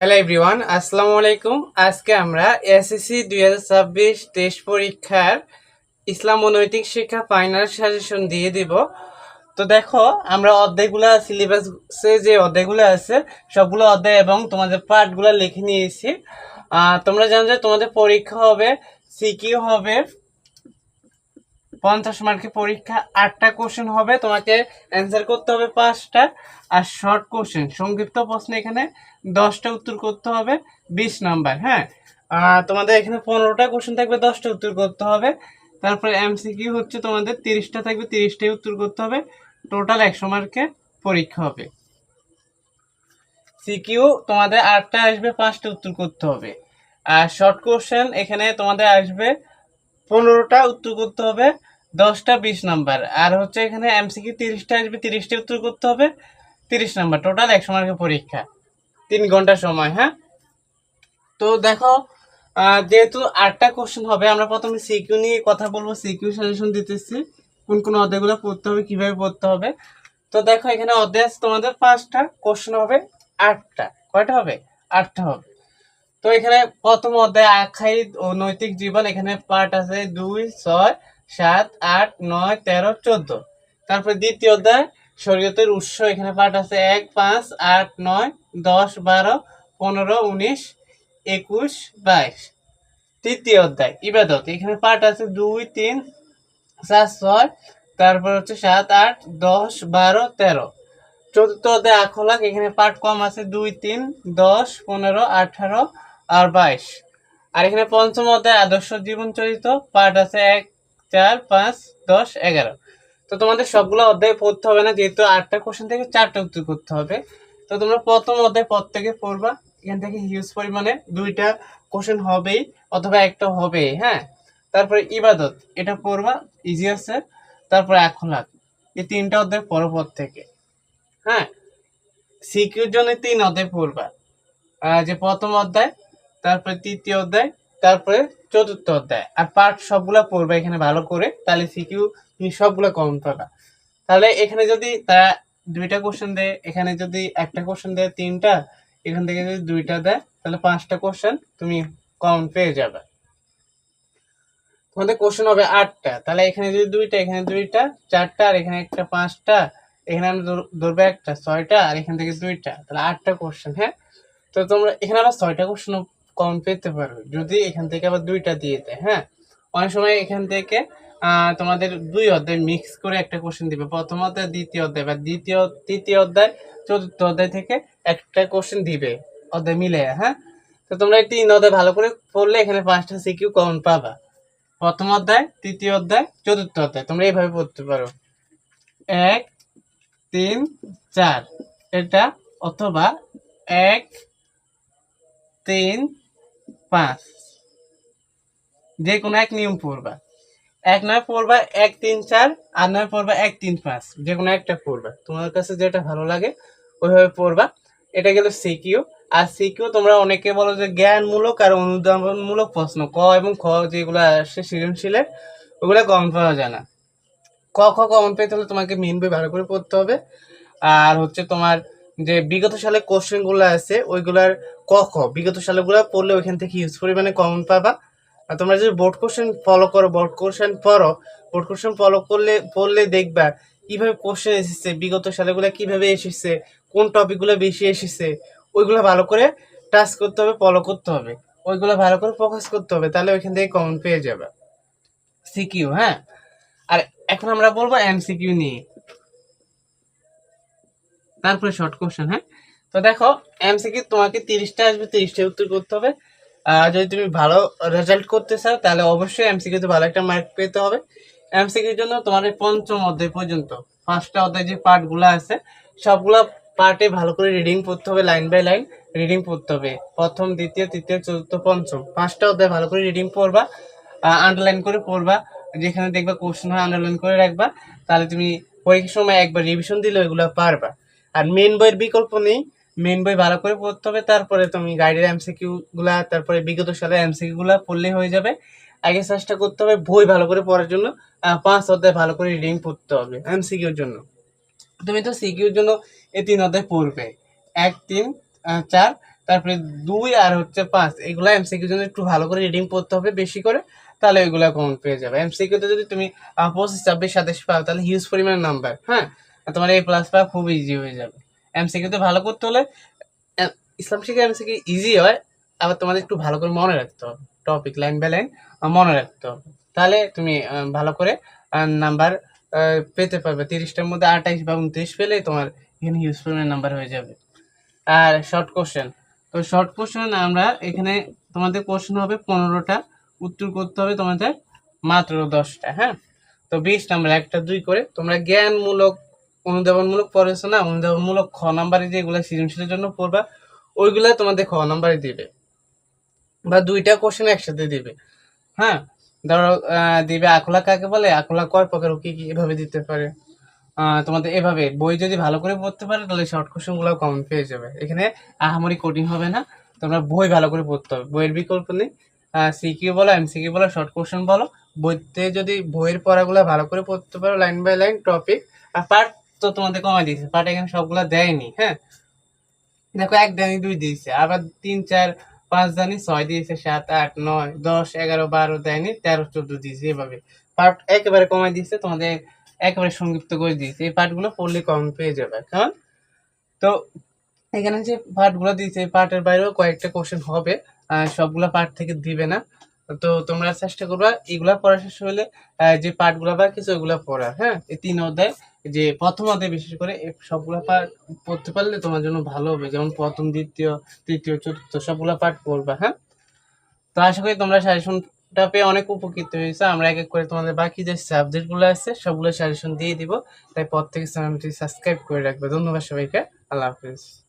Hello everyone আসসালামু আলাইকুম আজকে আমরা এসএসসি দুই হাজার ছাব্বিশ টেস্ট পরীক্ষার ইসলাম ও নৈতিক শিক্ষা ফাইনাল সাজেশন দিয়ে দিব। তো দেখো, আমরা অধ্যায়গুলো সিলেবাসে যে অধ্যায়গুলো আছে, সবগুলো অধ্যায় এবং তোমাদের পার্টগুলো লিখে নিয়েছি। তোমরা জানো যে তোমাদের পরীক্ষা হবে সিকিউ হবে পঞ্চাশ মার্কের পরীক্ষা, আটটা কোশ্চেন হবে, তোমাকে অ্যান্সার করতে হবে পাঁচটা আর শর্ট কোশ্চেন সংক্ষিপ্ত প্রশ্ন এখানে দশটা উত্তর করতে হবে, বিশ নাম্বার হ্যাঁ? তোমাদের এখানে পনেরোটা কোশ্চেন থাকবে, দশটা উত্তর করতে হবে। তারপরে এমসিকিউ হচ্ছে তোমাদের তিরিশটা থাকবে, তিরিশটাই উত্তর করতে হবে। টোটাল একশো মার্কের পরীক্ষা হবে। সিকিউ তোমাদের আটটা আসবে, পাঁচটা উত্তর করতে হবে। আর শর্ট কোশ্চেন এখানে তোমাদের আসবে পনেরোটা উত্তর করতে হবে। দশটা বিশ নাম্বার। আর হচ্ছে এখানে এমসিকিউ তিরিশটা আসবে, তিরিশটা উত্তর করতে হবে, তিরিশ নাম্বার। টোটাল একশো মার্কের পরীক্ষা। তিন ঘণ্টা সময় হ্যাঁ? তো দেখো যেহেতু আটটা কোশ্চেন হবে, আমরা প্রথমে সিকিউ নিয়ে কথা বলব সিকিউ সাজেশন দিতেছি, কোন কোন অধ্যায়গুলো পড়তে হবে, কীভাবে পড়তে হবে। তো দেখো, এখানে অধ্যায় তোমাদের পাঁচটা কোশ্চেন হবে আটটা। কয়টা হবে? আটটা হবে। তো এখানে প্রথম অধ্যায় আখ্যায়িত ও নৈতিক জীবন, এখানে পার্ট আছে দুই, ছয় সাত, আট, নয়, তেরো, চোদ্দ। তারপরে দ্বিতীয় অধ্যায়, শরীয়তের উৎস, এখানে পাঠ আছে এক, পাঁচ, আট, নয়, দশ, বারো, পনেরো, উনিশ, একুশ, বাইশ। তৃতীয় অধ্যায়, ইবাদত, এখানে পাঠ আছে দুই, তিন, চার, ছয়, তারপর হচ্ছে সাত, আট, দশ, বারো, তেরো। চতুর্থ অধ্যায়, আখলাক, এখানে পাঠ কম আছে দুই, তিন, দশ, পনেরো, আঠারো আর বাইশ। আর এখানে পঞ্চম অধ্যায়, আদর্শ জীবন চরিত, পাঠ আছে এক চার, পাঁচ, দশ, এগারো। তো তোমাদের সবগুলো অধ্যায় পড়তে হবে না, যেহেতু আটটা কোশ্চেন থেকে চারটা উত্তর করতে হবে। তো তোমরা প্রথম অধ্যায় পর থেকে পড়বা, এখান থেকে হিউজ পরিমাণে দুইটা কোশ্চেন হবেই, অথবা একটা হবেই হ্যাঁ? তারপরে ইবাদত, এটা পড়বা ইজি আছে। তারপরে আখলাক এই তিনটা অধ্যায় পড়ো পর থেকে হ্যাঁ? সিকিউর জন্য তিন অধ্যায় পড়বা। যে প্রথম অধ্যায়, তারপরে তৃতীয় অধ্যায় তারপরে চতুর্থ অধ্যায়। আর পার্ট সবগুলা পড়বে এখানে ভালো করে, তাহলে সিকিউ তুমি সবগুলো পাবা। তাহলে এখানে যদি তারা দুইটা কোশ্চেন দেয়, এখানে যদি একটা কোশ্চেন দেয় তিনটা, এখান থেকে যদি দুইটা দেয়, তাহলে পাঁচটা কোশ্চেন তুমি কম পেয়ে যাবে। তোমাদের কোশ্চেন হবে আটটা, তাহলে এখানে যদি দুইটা, এখানে দুইটা, চারটা, আর এখানে একটা পাঁচটা, এখানে আমি ধর- ধরবো একটা, ছয়টা, আর এখান থেকে দুইটা, তাহলে আটটা কোশ্চেন হ্যাঁ? তো তোমরা, এখানে আবার ছয়টা কোশ্চেন কম পেতে পারো যদি এখান থেকে আবার দুইটা দিয়ে দেয় হ্যাঁ? অনেক সময় এখান থেকে তোমাদের দুই অধ্যায় মিক্স করে একটা কোশ্চেন দিবে। প্রথম অধ্যায়, দ্বিতীয় অধ্যায় বা দ্বিতীয়, তৃতীয় অধ্যায়, চতুর্থ অধ্যায় থেকে একটা কোশ্চেন দিবে। অধ্যায় মিলে হ্যাঁ? তো তোমরা তিন অধ্যায় ভালো করে পড়লে এখানে পাঁচটা সিকিউ কমন পাবা। প্রথম অধ্যায়, তৃতীয় অধ্যায়, চতুর্থ অধ্যায়। তোমরা এইভাবে পড়তে পারো। এক, তিন, চার। এটা অথবা এক, তিন পাঁচ। যে কোনো এক নিয়ম পড়বা। এক নয় পড়বা, এক তিন চার, আর নয় পড়বা, এক তিন পাঁচ। যে কোনো একটা পড়বা। তোমার কাছে যেটা ভালো লাগে, ওইভাবে পড়বা। এটা গেল সিকিউ। আর সিকিউ তোমরা অনেকে বলো যে জ্ঞানমূলক আর অনুদানমূলক প্রশ্ন। ক এবং খ যেগুলো আসে সৃজনশীলের, ওগুলো কম পাওয়া যায় না। ক, খ কমন পেতে হলে তোমাকে মেন বই ভালো করে পড়তে হবে। আর হচ্ছে তোমার যে বিগত সালে কোশ্চেনগুলো আছে, ওইগুলার ক খ। বিগত সালেগুলো পড়লে ওইখান থেকে হিউজ পরিমাণে কমন পাবা। আর তোমরা যদি বোর্ড কোশ্চেন ফলো করো বোর্ড কোশ্চেন পড়ো বোর্ড কোশ্চেন ফলো করলে, পড়লে দেখবা কীভাবে কোশ্চেন এসেছে, বিগত সালেগুলো কীভাবে এসেছে, কোন টপিকগুলো বেশি এসেছে, ওইগুলো ভালো করে টাচ করতে হবে ফলো করতে হবে। ওইগুলো ভালো করে ফোকাস করতে হবে, তাহলে ওইখান থেকে কমন পেয়ে যাবে। সিকিউ হ্যাঁ? আর এখন আমরা বলব এমসিকিউ নিয়ে। তারপরে শর্ট কোশ্চেন হ্যাঁ? তো দেখো এমসিকিউ তোমাকে তিরিশটা আসবে তিরিশটা উত্তর করতে হবে। আর যদি তুমি ভালো রেজাল্ট করতে চাও, তাহলে অবশ্যই এমসিকিউ তে ভালো একটা মার্ক পেতে হবে। এমসিকিউর জন্য তোমার এই পঞ্চম অধ্যায় পর্যন্ত পাঁচটা অধ্যায় যে পার্টগুলো আছে, সবগুলো পার্টে ভালো করে রিডিং পড়তে হবে লাইন বাই লাইন রিডিং পড়তে হবে। প্রথম, দ্বিতীয়, তৃতীয়, চতুর্থ, পঞ্চম পাঁচটা অধ্যায় ভালো করে রিডিং পড়বা আন্ডারলাইন করে পড়বা, যেখানে দেখবা কোশ্চেন হয় আন্ডারলাইন করে রাখবা। তাহলে তুমি পরীক্ষার সময় একবার রিভিশন দিলে ওইগুলো পারবা। আর মেন বইয়ের বিকল্প নেই। মেন বই ভালো করে পড়তে হবে, তারপরে তুমি গাইডের এমসিকিউ গুলা, তারপরে বিগত সালের এমসিকিউ গুলা পড়লেই হয়ে যাবে। আগে চেষ্টা করতে হবে বই ভালো করে পড়ার জন্য পাঁচ অধ্যায় ভালো করে রিডিং পড়তে হবে এমসিকিউর জন্য। তুমি তো সিকিউর জন্য এই তিন অধ্যায় পড়বে। এক, তিন চার, তারপরে দুই আর হচ্ছে পাঁচ, এগুলো এমসিকিউ জন্য একটু ভালো করে রিডিং পড়তে হবে বেশি করে, তাহলে ওইগুলো কমন পেয়ে যাবে। এমসিকিউতে যদি তুমি পঁচিশ, ছাব্বিশ, সাতাশ পাও, তাহলে হিউজ পরিমাণ নাম্বার হ্যাঁ? তোমার এই প্লাস পাওয়া খুব ইজি হয়ে যাবে। এমসিকিউতে ভালো করতে হলে ইসলাম শিক্ষা এমসিকিউ ইজি হয়, আবার তোমাদের একটু ভালো করে মনে রাখতে হবে। টপিক লাইন বাই লাইন মনে রাখতে হবে। তাহলে তুমি ভালো করে নাম্বার পেতে পারবে। তিরিশটার মধ্যে আঠাইশ বা উনত্রিশ পেলেই তোমার এখানে হিউজ নাম্বার হয়ে যাবে। আর শর্ট কোশ্চেন তো শর্ট কোশ্চেন আমরা এখানে তোমাদের কোশ্চেন হবে পনেরোটা, উত্তর করতে হবে তোমাদের মাত্র দশটা হ্যাঁ? তো বিশ নাম্বার, একটা, দুই করে। তোমরা জ্ঞানমূলক অনুধাবনমূলক পড়েছো না, অনুধাবনমূলক খ নাম্বারে যেগুলো সৃজনশীলের জন্য পড়বা, ওইগুলা তোমাদের খ নাম্বারে দিবে। বা দুইটা কোশ্চেন একসাথে দিবে। হ্যাঁ? ধরো দিবে আকলা কাকে বলে? আকলা কয় প্রকার কি কি এভাবে দিতে পারে। তোমাদের এভাবে, বই যদি ভালো করে পড়তে পারে, তাহলে শর্ট কোশ্চেনগুলো কমন পেয়ে যাবে। এখানে আহামরি কঠিন হবে না, তোমরা বই ভালো করে পড়তে হবে। বইয়ের বিকল্প নেই। সিকিউ বলো এমসিকিউ বলো শর্ট কোশ্চেন বলো। বইতে যদি বইয়ের পড়াগুলো ভালো করে পড়তে পারো লাইন বাই লাইন টপিক আর পার্ট তো তোমাদের কমাই দিয়েছে পার্ট এখানে সবগুলো দেয়নি হ্যাঁ? দেখো এক দানি দুই দিয়েছে, আবার তিন, চার, পাঁচ দানি ছয় দিয়েছে, সাত, আট, নয়, দশ, এগারো, বারো দেয়নি, তেরো, চোদ্দ দিয়েছে এভাবে। পার্ট একেবারে কমাই দিয়েছে, তোমাদের একেবারে সংযুক্ত করে দিয়েছে, এই পার্টগুলো পড়লে কম পেয়ে যাবে কারণ তো এখানে যে পার্টগুলো দিয়েছে, এই পার্টের বাইরেও কয়েকটা কোশ্চেন হবে সবগুলা পার্ট থেকে দিবে না। তো তোমরা চেষ্টা করবা, এগুলা পড়া শেষ হলে যে পার্টগুলো বাকি আছে, ওইগুলা পড়া হ্যাঁ? এই তিন অধ্যায় যে প্রথম অধ্যায় বিশেষ করে সবগুলা পাঠ পড়তে পারলে তোমার জন্য ভালো হবে। যেমন প্রথম, দ্বিতীয়, তৃতীয়, চতুর্থ, সবগুলা পাঠ পড়বে হ্যাঁ? তো আশা করি তোমরা সাজেশনটা পেয়ে অনেক উপকৃত হয়েছে। আমরা এক এক করে তোমাদের বাকি যে সাবজেক্টগুলো আছে, সবগুলো সাজেশন দিয়ে দিব। তাই পর থেকে চ্যানেলটি সাবস্ক্রাইব করে রাখবে। ধন্যবাদ সবাইকে। আল্লাহ হাফিজ।